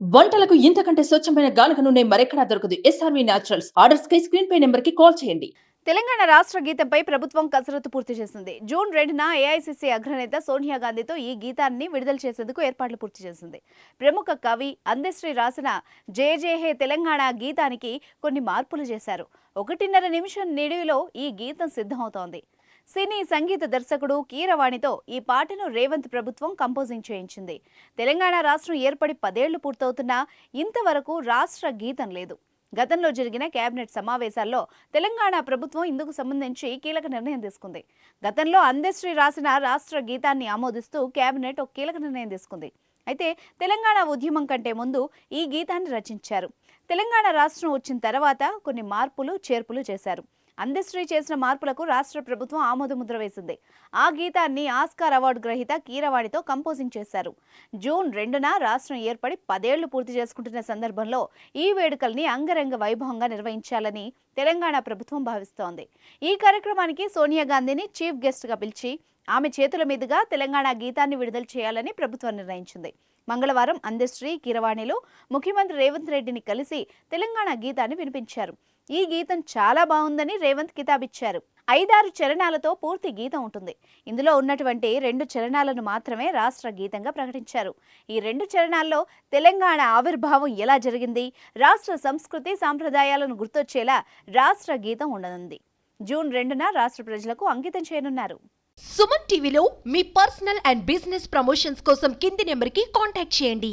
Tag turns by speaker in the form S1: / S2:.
S1: వంటలకు ఇంతకంటే స్వచ్ఛమైన గానుక నూనె మరెక్కడా దొరకదు. ఎస్ఆర్వి న్యాచురల్స్ ఆర్డర్స్ కై స్క్రీన్ పై నెంబర్కి కాల్ చేయండి.
S2: తెలంగాణ రాష్ట్ర గీతంపై ప్రభుత్వం కసరత్తు పూర్తి చేసింది. జూన్ రెండున ఏఐసిసి అగ్రనేత సోనియా గాంధీతో ఈ గీతాన్ని విడుదల చేసేందుకు ఏర్పాట్లు పూర్తి చేసింది. ప్రముఖ కవి అందశ్రీ రాసిన జయ జే హే తెలంగాణ గీతానికి కొన్ని మార్పులు చేశారు. ఒకటిన్నర నిమిషం నిడివిలో ఈ గీతం సిద్ధమవుతోంది. సినీ సంగీత దర్శకుడు కీరవాణితో ఈ పాటను రేవంత్ ప్రభుత్వం కంపోజింగ్ చేయించింది. తెలంగాణ రాష్ట్రం ఏర్పడి పదేళ్ళు పూర్తవుతున్నా ఇంతవరకు రాష్ట్ర గీతం లేదు. గతంలో జరిగిన కేబినెట్ సమావేశాల్లో తెలంగాణ ప్రభుత్వం ఇందుకు సంబంధించి కీలక నిర్ణయం తీసుకుంది. గతంలో అందశ్రీ రాసిన రాష్ట్ర గీతాన్ని ఆమోదిస్తూ కేబినెట్ ఒక కీలక నిర్ణయం తీసుకుంది. అయితే తెలంగాణ ఉద్యమం కంటే ముందు ఈ గీతాన్ని రచించారు. తెలంగాణ రాష్ట్రం వచ్చిన తర్వాత కొన్ని మార్పులు చేర్పులు చేశారు. అందశ్రీ చేసిన మార్పులకు రాష్ట్ర ప్రభుత్వం ఆమోదముద్ర వేసింది. ఆ గీతాన్ని ఆస్కార్ అవార్డు గ్రహీత కీరవాణితో కంపోజింగ్ చేశారు. జూన్ రెండున రాష్ట్రం ఏర్పడి పదేళ్ళు పూర్తి చేసుకుంటున్న సందర్భంలో ఈ వేడుకల్ని అంగరంగ వైభవంగా నిర్వహించాలని తెలంగాణ ప్రభుత్వం భావిస్తోంది. ఈ కార్యక్రమానికి సోనియా గాంధీని చీఫ్ గెస్ట్గా పిలిచి ఆమె చేతుల మీదుగా తెలంగాణ గీతాన్ని విడుదల చేయాలని ప్రభుత్వం నిర్ణయించింది. మంగళవారం అందశ్రీ కీరవాణిలో ముఖ్యమంత్రి రేవంత్ రెడ్డిని కలిసి తెలంగాణ గీతాన్ని వినిపించారు. ఈ గీతం చాలా బాగుందని రేవంత్ కితాబిచ్చారు. ఐదారు చరణాలతో పూర్తి గీతం ఉంటుంది. ఇందులో ఉన్నటువంటి రెండు చరణాలను మాత్రమే రాష్ట్ర గీతంగా ప్రకటించారు. ఈ రెండు చరణాల్లో తెలంగాణ ఆవిర్భావం ఎలా జరిగింది? రాష్ట్ర సంస్కృతి సాంప్రదాయాలను గుర్తొచ్చేలా రాష్ట్ర గీతం ఉండనుంది. జూన్ రెండున రాష్ట్ర ప్రజలకు అంకితం చేయనున్నారు.
S3: సుమన్ టీవీలో మీ పర్సనల్ అండ్ బిజినెస్ ప్రమోషన్స్ కోసం కింది నెంబర్కి కాంటాక్ట్ చేయండి.